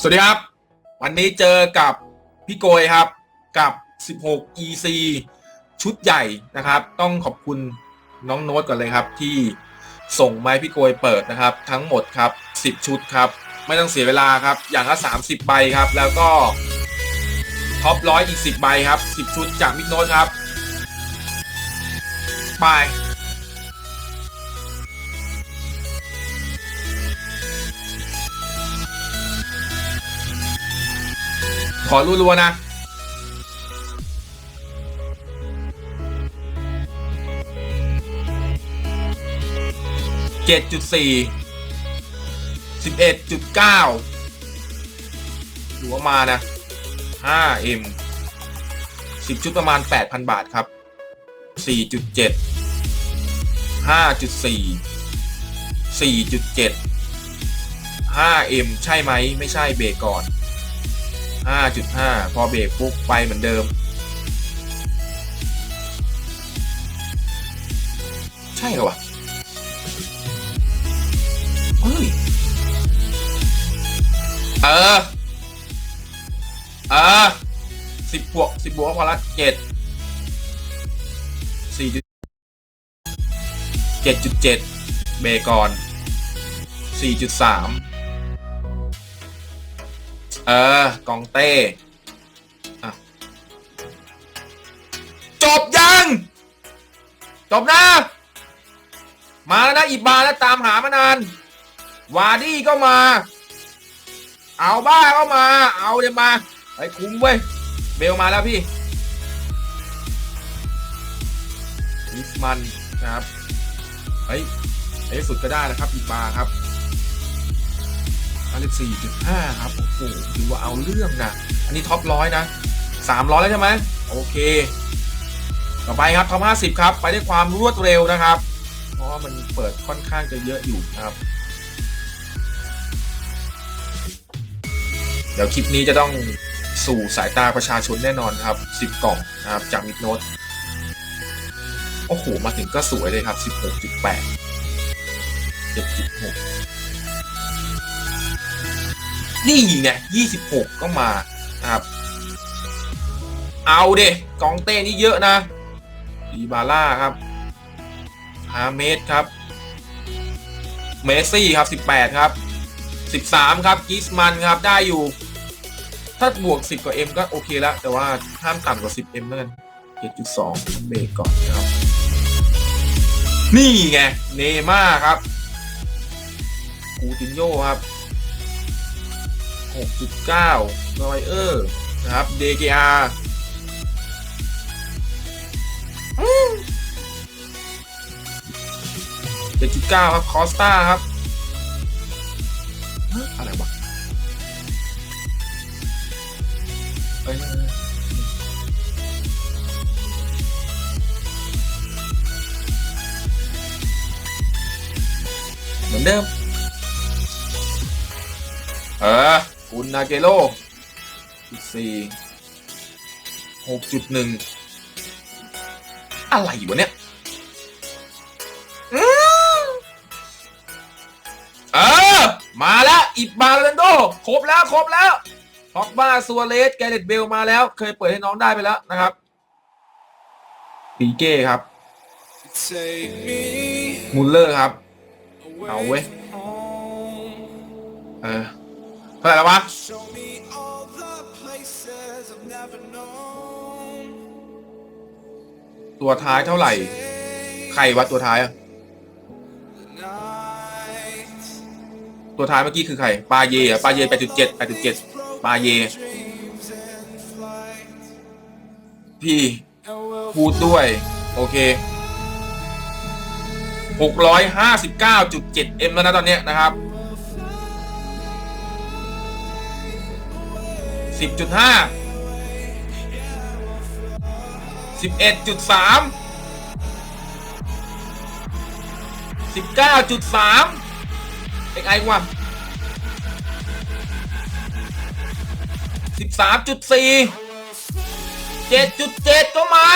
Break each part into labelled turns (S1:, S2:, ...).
S1: สวัสดีครับ วันนี้เจอกับพี่โกยครับกับ 16 EC ชุดใหญ่นะครับ ต้องขอบคุณน้องโน้ตก่อนเลยครับ ที่ส่งมาพี่โกยเปิดนะครับ ทั้งหมดครับ 10 ชุดครับ ไม่ต้องเสียเวลาครับ อย่างละ 30 ใบครับ แล้วก็ท็อปร้อยอีก 10 ใบครับ 10 ชุดจากมิกโน้ตครับ ไป ขอรัวๆนะ เจ็ดจุดสี่สิบเอ็ดจุดเก้าถือว่ามานะห้าเอ็มสิบชุดประมาณแปดพันบาทครับสี่จุดเจ็ดห้าจุดสี่สี่จุดเจ็ดห้าเอ็มใช่ไหม ไม่ใช่เบรกก่อน 5.5 พอเบรกปุ๊บไปเหมือนเดิม ใช่เหรอวะเฮ้ยเออเออสิบบวกสิบบวกพอละเจ็ดสี่จุดเจ็ดจุดเจ็ดเบรกก่อนสี่จุดสาม เออกองเต้จบยัง จบนะ มาแล้วนะอีบาแล้วตามหามานาน วาดี้ก็มา เอาบ้าก็มา เอาเดี๋ยวมาไปคุ้มเว้ย เบลมาแล้วพี่ลิสมันนะครับเฮ้ยในที่สุดก็ได้นะครับอีบาครับ 34.5 ครับ โอ้โหถือว่าเอาเรื่องนะ อันนี้ท็อปร้อยนะ 300 แล้วใช่ไหมโอเค ต่อไปครับท็อป50 ครับ ไปด้วยความรวดเร็วนะครับ เพราะมันเปิดค่อนข้างจะเยอะอยู่ครับ เดี๋ยวคลิปนี้จะต้องสู่สายตาประชาชนแน่นอนครับ 10 กล่องนะครับจากมิดโนตโอ้โห มาถึงก็สวยเลยครับ 16.8 7.6 นี่ไงยี่สิบหกก็มานะครับเอาเดกองเต้นี่เยอะนะอีบาร่าครับฮาเมสครับ เมสซี่ครับสิบแปดครับสิบสามครับกิสมันครับได้อยู่ ถ้าบวกสิบกว่าเอ็มก็โอเคแล้ว แต่ว่าห้ามต่ำกว่าสิบเอ็มแล้วกันเจ็ดจุดสองเบรกก่อนนะครับ นี่ไง เนม่าครับ กูตินโยครับ 6.9นอยเออร์นะครับ DKR 7.9ครับ คอสตาครับ อะไรวะเอ้ยเหมือนเดิม เออ อุนนาเกโลสี่หกจุดหนึ่งอะไรวะเนี่ยอืมเออ มาแล้วอิบบาเลนโด ครบแล้ว ครบแล้วฮอกบ้าซัวเลสแกเรตเบลมาแล้ว เคยเปิดให้น้องได้ไปแล้วนะครับปีเก้ครับ
S2: Take me
S1: มุลเลอร์ครับ เอาเว้ย
S2: away from home.
S1: เออเท่าไหร่แล้ววะ
S2: Show me all the places I've never known.
S1: ตัวท้ายเท่าไหร่ ใครวะตัวท้ายอะ
S2: Night.
S1: ตัวท้ายเมื่อกี้คือใคร ปาเย่อะปาเย่แปดจุดเจ็ดแปดจุดเจ็ดปาเย่
S2: Dreams in flight.
S1: พี่
S2: And we'll
S1: พูดด้วย โอเค659.7 m แล้วนะตอนเนี้ยนะครับ 10.5 11.3 19.3เอ็กไอวะ13.4เจ็ดจุดเจ็ดก็มา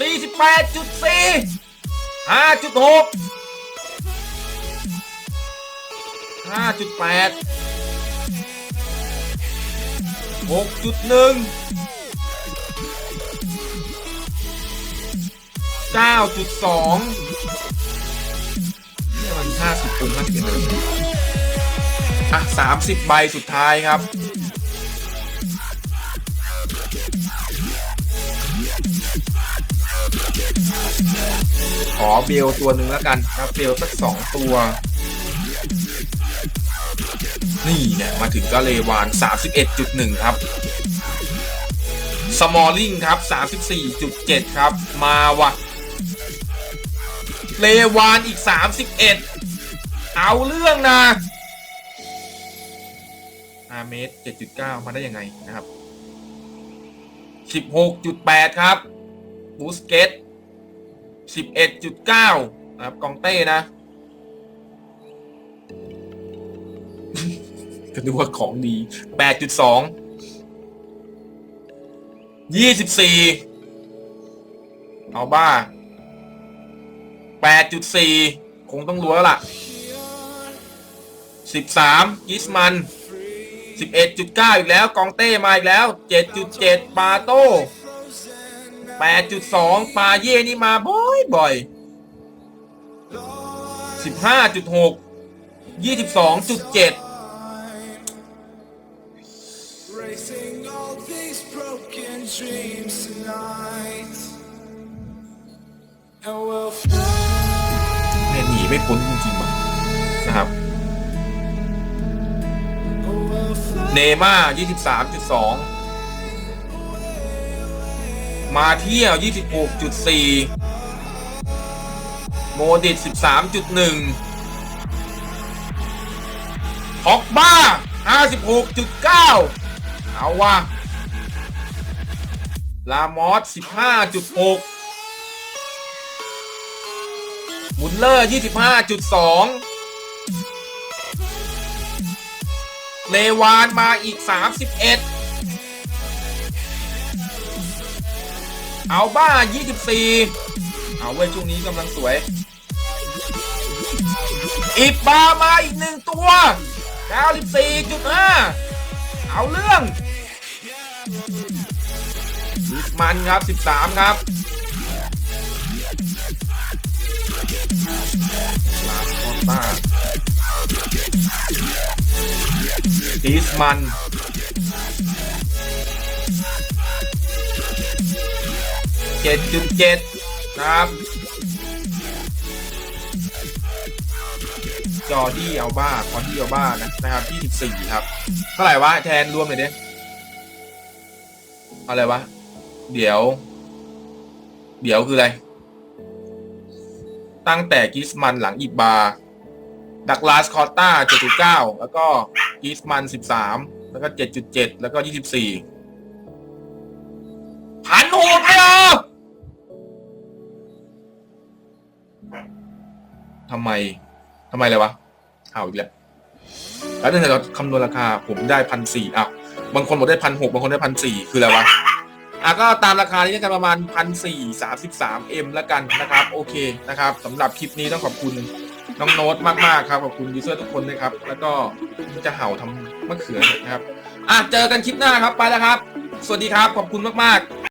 S1: สี่สิบแปดจุดสี่ห้าจุดหกห้าจุดแปด หกจุดหนึ่งเก้าจุดสองนี่มันห้าสิบปุ่มห้าสิบเอ็ดเลยอะสามสิบใบสุดท้ายครับขอเบลตัวหนึ่งแล้วกันครับเบลสักสองตัว นี่เนี่ยมาถึงก็เลวาน 31.1 ครับสมอลลิงครับ 34.7 ครับ มาวะเลวานอีก 31 เอาเรื่องนะ5เมตร7.9 มาได้ยังไงนะครับ 16.8 ครับบูสเกต11.9 นะครับ กองเต้นะ นึกว่าของดี8.2 24เอาบ้า8.4คงต้องรู้แล้วล่ะ13กิสมัน11.9อีกแล้ว กองเต้มาอีกแล้ว7.7ปาโต้8.2ปาเย่นี่มาบ่อยบ่อย15.6 22.7
S2: Racing all these broken dreams tonight. And we'll fly,
S1: เนี่ยหนีไม่พ้นจริงๆว่ะนะครับ
S2: we'll fly.
S1: เนม่า23.2 มาเที่ยว 26.4 โมดิต13.1ฮอกบ้า56.9 เอาว่ะลามอส15.6มุลเลอร์ 25.2 เลวานมาอีก 31 เอาบ้า 24 เอาเว้ยช่วงนี้กำลังสวยอิบบามาอีกหนึ่งตัว94.5 เอาเรื่อง ลิสมันครับ 13 ครับลาคอตต้าดิสมัน7.7นะครับจอร์ดี้อัลบ้าคอนดี้อัลบ้านะนะครับ 24 ครับ เท่าไหร่วะแทนรวมเลยดิ อะไรวะ เดี๋ยว เดี๋ยวคืออะไร ตั้งแต่กิสมันหลังอิบบา ดักลาสคอตตา7.9แล้วก็กิสมัน13แล้วก็7.7แล้วก็24พันหกเลยเหรอทำไมทำไมเลยวะเอาอีกแล้วแล้วถ้าเราคำนวณราคาผมได้พันสี่อ้าว บางคนบอกได้พันหกบางคนได้พันสี่คืออะไรวะอะก็ตามราคานี้กันประมาณพันสี่สามสิบสามเอ็มแล้วกันนะครับ โอเคนะครับสำหรับคลิปนี้ต้องขอบคุณน้องโน้ตมากๆครับขอบคุณยูเซอร์ทุกคนด้วยครับ แล้วก็จะเห่าทำมะเขือนะครับอะเจอกันคลิปหน้าครับไปแล้วครับ สวัสดีครับขอบคุณมากๆ